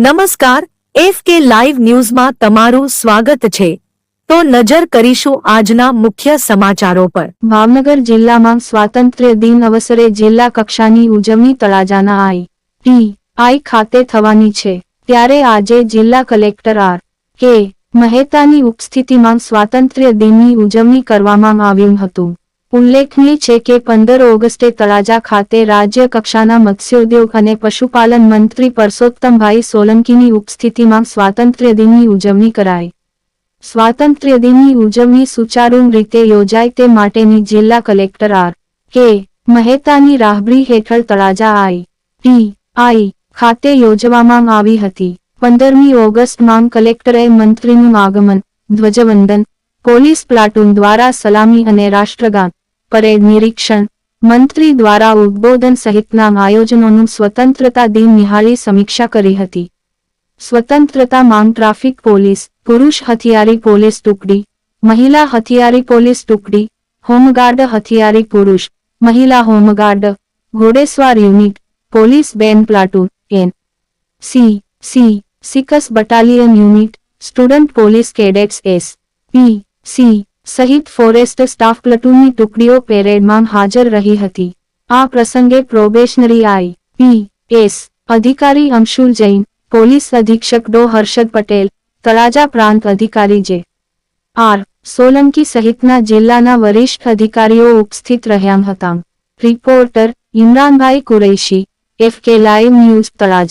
નમસ્કાર, F K live ન્યૂઝમાં તમારું સ્વાગત છે. તો નજર કરીશું આજના મુખ્ય સમાચારો પર. ભાવનગર જિલ્લામાં સ્વાતંત્ર્ય દિન અવસરે જિલ્લા કક્ષાની ઉજવણી તળાજાના આઈ ટી આઈ ખાતે થવાની છે. ત્યારે આજે જિલ્લા કલેક્ટર આર. કે. મહેતાની ઉપસ્થિતિમાં સ્વાતંત્ર્ય દિનની ઉજવણી કરવામાં આવ્યું હતું. ઉલ્લેખનીય છે કે પંદર ઓગસ્ટે તળાજા ખાતે રાજ્ય કક્ષાના મત્સ્યોદ્યોગ અને પશુપાલન મંત્રી પરસોત્તમભાઈ સોલંકીની ઉપસ્થિતિમાં સ્વાતંત્ર્ય દિનની ઉજવણી કરાઈ. સ્વાતંત્ર્ય દિનની ઉજવણી સુચારુ રીતે યોજાય તે માટેની જિલ્લા કલેક્ટર આર. કે. મહેતાની રાહબરી હેઠળ તળાજા આઈ. ટી. આઈ. ખાતે યોજવામાં આવી હતી. પંદરમી ઓગસ્ટમાં કલેક્ટરે મંત્રીનું આગમન, ધ્વજવંદન, પોલીસ પ્લાટૂન દ્વારા સલામી અને રાષ્ટ્રગાન પરેડ નિરીક્ષણ. મંત્રી દ્વારા ઉદબોધન સહિતના આયોજનોનું સ્વતંત્રતા દિન નિહાળી સમીક્ષા કરી હતી. સ્વતંત્રતા માંગ ટ્રાફિક પોલીસ, પુરુષ હથિયારી પોલીસ ટુકડી, મહિલા હથિયારી પોલીસ ટુકડી, હોમગાર્ડ હથિયારી પુરુષ, મહિલા home guard, ઘોડેસવાર unit, police band platoon, N. C. C. Six battalion unit, student police cadets S. P. C. સહિત ફોરેસ્ટ સ્ટાફ પ્લટૂનની ટુકડીઓ પેરેડમાં હાજર રહી હતી. આ પ્રસંગે પ્રોબેશનરી આઈ પી એસ અધિકારી અંશુલ જૈન, પોલીસ અધિક્ષક ડો હર્ષદ પટેલ, તળાજા પ્રાંત અધિકારી જે. આર. સોલંકી સહિતના જિલ્લાના વરિષ્ઠ અધિકારીઓ ઉપસ્થિત રહ્યા હતા. Reporter Imranbhai Qureshi, F K live news Talaja.